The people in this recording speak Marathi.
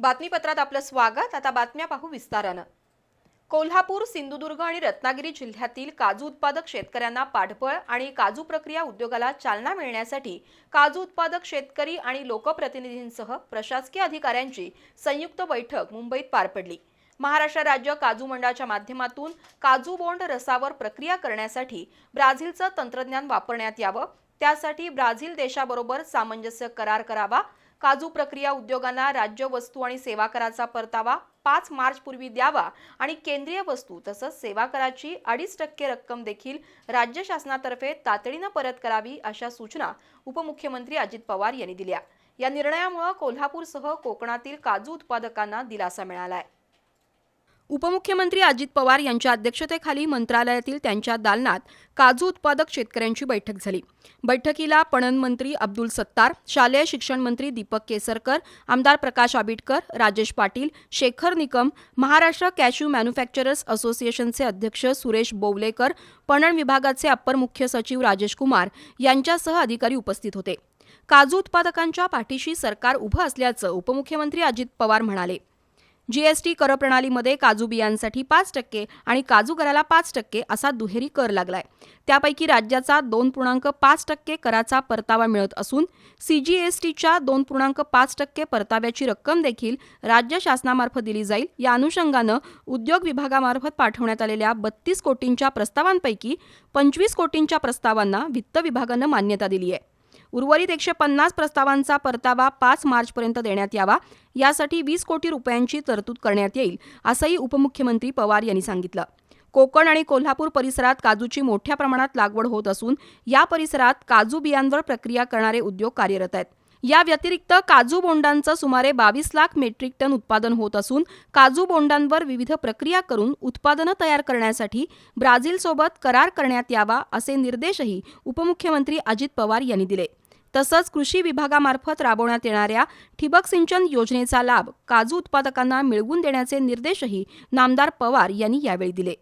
बातमीपत्रात आपलं स्वागत. आता बातम्या पाहू विस्तारानं. कोल्हापूर सिंधुदुर्ग आणि रत्नागिरी जिल्ह्यातील काजू उत्पादक शेतकऱ्यांना पाठबळ आणि काजू प्रक्रिया उद्योगाला चालना मिळण्यासाठी काजू उत्पादक शेतकरी आणि लोकप्रतिनिधींसह प्रशासकीय अधिकाऱ्यांची संयुक्त बैठक मुंबईत पार पडली. महाराष्ट्र राज्य काजू मंडळाच्या माध्यमातून काजू बोंड रसावर प्रक्रिया करण्यासाठी ब्राझीलचं तंत्रज्ञान वापरण्यात यावं. त्यासाठी ब्राझील देशाबरोबर सामंजस्य करार करावा. काजू प्रक्रिया उद्योगांना राज्य वस्तू आणि सेवा कराचा परतावा पाच मार्च पूर्वी द्यावा आणि केंद्रीय वस्तू तसंच सेवा कराची अडीच टक्के रक्कम देखील राज्य शासनातर्फे तातडीनं परत करावी अशा सूचना उपमुख्यमंत्री अजित पवार यांनी दिल्या. या निर्णयामुळे कोल्हापूरसह कोकणातील काजू उत्पादकांना दिलासा मिळालाय. उपमुख्यमंत्री अजित पवार यांच्या अध्यक्षतेखाली मंत्रालयातील त्यांच्या दालनात काजू उत्पादक शेतकऱ्यांची बैठक झाली. बैठकीला पणन मंत्री अब्दुल सत्तार शालेय शिक्षण मंत्री दीपक केसरकर आमदार प्रकाश आबिटकर राजेश पाटील शेखर निकम महाराष्ट्र कॅश्यू मॅन्युफॅक्चरर्स असोसिएशनचे अध्यक्ष सुरेश बोवलेकर पणन विभागाचे अप्पर मुख्य सचिव राजेश कुमार यांच्यासह अधिकारी उपस्थित होते. काजू उत्पादकांच्या पाठीशी सरकार उभं असल्याचं उपमुख्यमंत्री अजित पवार म्हणाले. जीएसटी कर प्रणालीमध्ये काजू बियांसाठी पाच टक्के आणि काजू कराला पाच टक्के असा दुहेरी कर लागलाय. त्यापैकी राज्याचा दोन पूर्णांक पाच टक्के कराचा परतावा मिळत असून सीजीएसटीच्या दोन पूर्णांक पाच टक्के परताव्याची रक्कम देखील राज्य शासनामार्फत दिली जाईल. या अनुषंगानं उद्योग विभागामार्फत पाठवण्यात आलेल्या बत्तीस कोटींच्या प्रस्तावांपैकी पंचवीस कोटींच्या प्रस्तावांना वित्त विभागानं मान्यता दिली आहे उर्वरित एकशे पन्नास प्रस्तावांचा परतावा पाच मार्चपर्यंत देण्यात यावा. यासाठी वीस कोटी रुपयांची तरतूद करण्यात येईल असंही उपमुख्यमंत्री पवार यांनी सांगितलं. कोकण आणि कोल्हापूर परिसरात काजूची मोठ्या प्रमाणात लागवड होत असून या परिसरात काजू बियांवर प्रक्रिया करणारे उद्योग कार्यरत आहेत. या व्यतिरिक्त काजू बोंडांचं सुमारे बावीस लाख मेट्रिक टन उत्पादन होत असून काजू बोंडांवर विविध प्रक्रिया करून उत्पादनं तयार करण्यासाठी ब्राझीलसोबत करार करण्यात यावा असे निर्देशही उपमुख्यमंत्री अजित पवार यांनी दिले. तसंच कृषी विभागामार्फत राबवण्यात येणाऱ्या ठिबक सिंचन योजनेचा लाभ काजू उत्पादकांना मिळवून देण्याचे निर्देशही नामदार पवार यांनी यावेळी दिले.